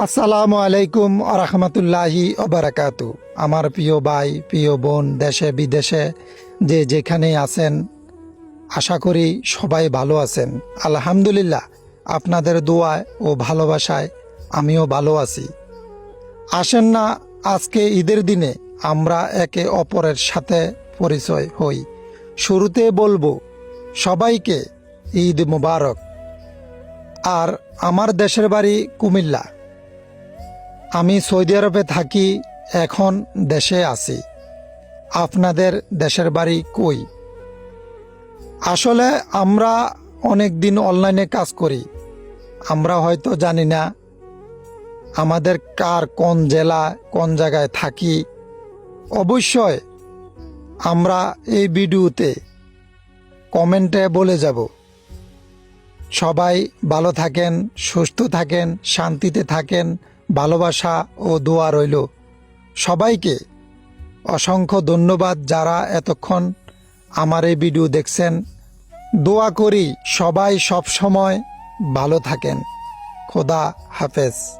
আসসালামু আলাইকুম আরহামতুল্লাহি অবরাকাতু আমার প্রিয় ভাই, প্রিয় বোন, দেশে, বিদেশে যে যেখানে আছেন, আশা করি সবাই ভালো আছেন। আলহামদুলিল্লাহ, আপনাদের দোয়ায় ও ভালোবাসায় আমিও ভালো আছি। আসেন না, আজকে ঈদের দিনে আমরা একে অপরের সাথে পরিচয় হই। শুরুতে বলব, সবাইকে ঈদ মুবারক। আর আমার দেশের বাড়ি কুমিল্লা। আমি সৌদি আরবে থাকি, এখন দেশে আছি। আপনাদের দেশের বাড়ি কই? আসলে আমরা অনেক দিন অনলাইনে কাজ করি। আমরা হয়তো জানি না আমাদের কার কোন জেলা, কোন জায়গায় থাকি। অবশ্যই আমরা এই ভিডিওতে কমেন্টে বলে যাব। সবাই ভালো থাকেন, সুস্থ থাকেন, শান্তিতে থাকেন। ভালোবাসা ও দোয়া রইল। সবাইকে অসংখ্য ধন্যবাদ যারা এতক্ষণ আমার এই ভিডিও দেখছেন। দোয়া করি সবাই সব সময় ভালো থাকেন। খোদা হাফেজ।